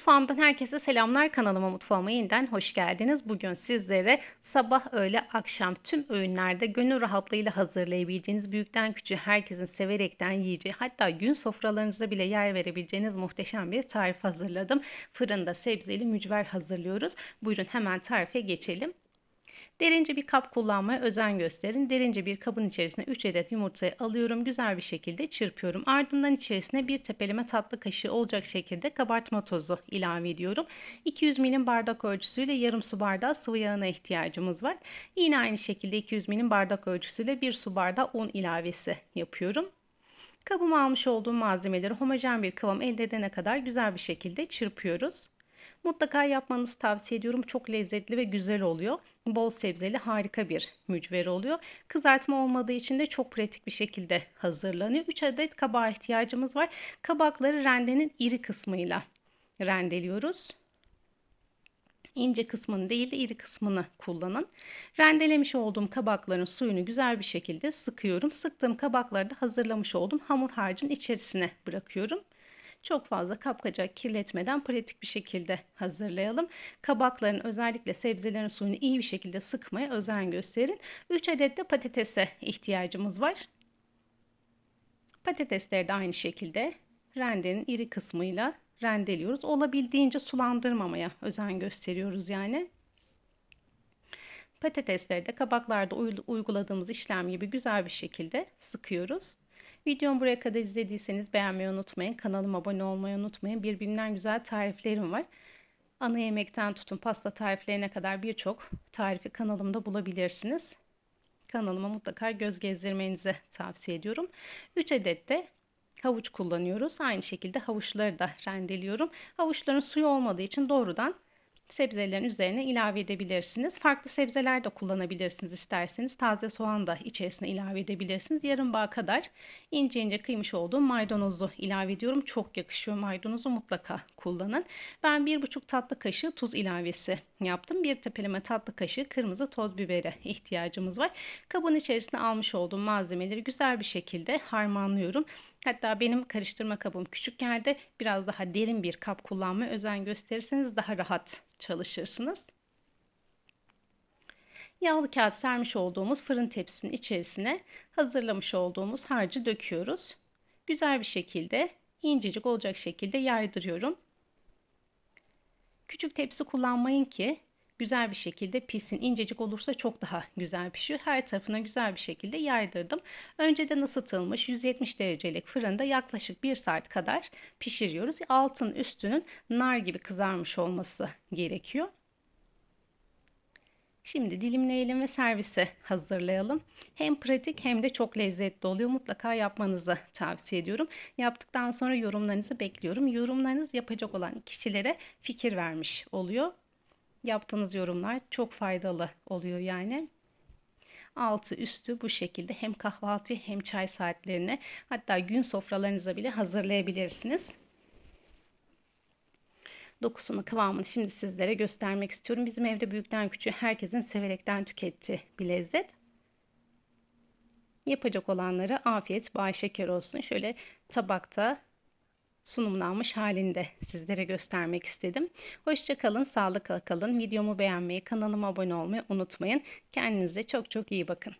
Mutfağımdan herkese selamlar. Kanalıma mutfağıma yeniden hoş geldiniz. Bugün sizlere sabah, öğle, akşam tüm öğünlerde gönül rahatlığıyla hazırlayabileceğiniz büyükten küçüğe herkesin severekten yiyeceği hatta gün sofralarınızda bile yer verebileceğiniz muhteşem bir tarif hazırladım. Fırında sebzeli mücver hazırlıyoruz. Buyurun hemen tarife geçelim. Derince bir kap kullanmaya özen gösterin. Derince bir kabın içerisine 3 adet yumurtayı alıyorum. Güzel bir şekilde çırpıyorum. Ardından içerisine bir tepeleme tatlı kaşığı olacak şekilde kabartma tozu ilave ediyorum. 200 milim bardak ölçüsüyle yarım su bardağı sıvı yağına ihtiyacımız var. Yine aynı şekilde 200 milim bardak ölçüsüyle bir su bardağı un ilavesi yapıyorum. Kabıma almış olduğum malzemeleri homojen bir kıvam elde edene kadar güzel bir şekilde çırpıyoruz. Mutlaka yapmanızı tavsiye ediyorum. Çok lezzetli ve güzel oluyor. Bol sebzeli harika bir mücver oluyor. Kızartma olmadığı için de çok pratik bir şekilde hazırlanıyor. 3 adet kabağa ihtiyacımız var. Kabakları rendenin iri kısmıyla rendeliyoruz. İnce kısmını değil de iri kısmını kullanın. Rendelemiş olduğum kabakların suyunu güzel bir şekilde sıkıyorum. Sıktığım kabakları da hazırlamış olduğum hamur harcın içerisine bırakıyorum. Çok fazla kapkacak kirletmeden pratik bir şekilde hazırlayalım. Kabakların özellikle sebzelerin suyunu iyi bir şekilde sıkmaya özen gösterin. 3 adet de patatese ihtiyacımız var. Patatesleri de aynı şekilde rendenin iri kısmıyla rendeliyoruz. Olabildiğince sulandırmamaya özen gösteriyoruz yani. Patatesleri de kabaklarda uyguladığımız işlem gibi güzel bir şekilde sıkıyoruz. Videomu buraya kadar izlediyseniz beğenmeyi unutmayın. Kanalıma abone olmayı unutmayın. Birbirinden güzel tariflerim var. Ana yemekten tutun pasta tariflerine kadar birçok tarifi kanalımda bulabilirsiniz. Kanalıma mutlaka göz gezdirmenizi tavsiye ediyorum. 3 adet de havuç kullanıyoruz. Aynı şekilde havuçları da rendeliyorum. Havuçların suyu olmadığı için doğrudan sebzelerin üzerine ilave edebilirsiniz. Farklı sebzeler de kullanabilirsiniz isterseniz. Taze soğan da içerisine ilave edebilirsiniz. Yarım bağ kadar ince ince kıymış olduğum maydanozu ilave ediyorum. Çok yakışıyor maydanozu mutlaka kullanın. Ben bir buçuk tatlı kaşığı tuz ilavesi yaptım. Bir tepeleme tatlı kaşığı kırmızı toz bibere ihtiyacımız var. Kabın içerisine almış olduğum malzemeleri güzel bir şekilde harmanlıyorum. Hatta benim karıştırma kabım küçük geldi. Biraz daha derin bir kap kullanmaya özen gösterirseniz daha rahat çalışırsınız. Yağlı kağıt sermiş olduğumuz fırın tepsisinin içerisine hazırlamış olduğumuz harcı döküyoruz. Güzel bir şekilde incecik olacak şekilde yaydırıyorum. Küçük tepsi kullanmayın ki güzel bir şekilde pişsin. İncecik olursa çok daha güzel pişiyor. Her tarafına güzel bir şekilde yaydırdım. Önceden ısıtılmış 170 derecelik fırında yaklaşık 1 saat kadar pişiriyoruz. Altın üstünün nar gibi kızarmış olması gerekiyor. Şimdi dilimleyelim ve servise hazırlayalım. Hem pratik hem de çok lezzetli oluyor. Mutlaka yapmanızı tavsiye ediyorum. Yaptıktan sonra yorumlarınızı bekliyorum. Yorumlarınız yapacak olan kişilere fikir vermiş oluyor. Yaptığınız yorumlar çok faydalı oluyor yani. Altı üstü bu şekilde hem kahvaltı hem çay saatlerine hatta gün sofralarınıza bile hazırlayabilirsiniz. Dokusunu, kıvamını şimdi sizlere göstermek istiyorum. Bizim evde büyükten küçüğe herkesin severekten tükettiği bir lezzet. Yapacak olanlara afiyet, bay şeker olsun. Şöyle tabakta sunumlanmış halinde sizlere göstermek istedim. Hoşçakalın, sağlıkla kalın. Videomu beğenmeyi, kanalıma abone olmayı unutmayın. Kendinize çok çok iyi bakın.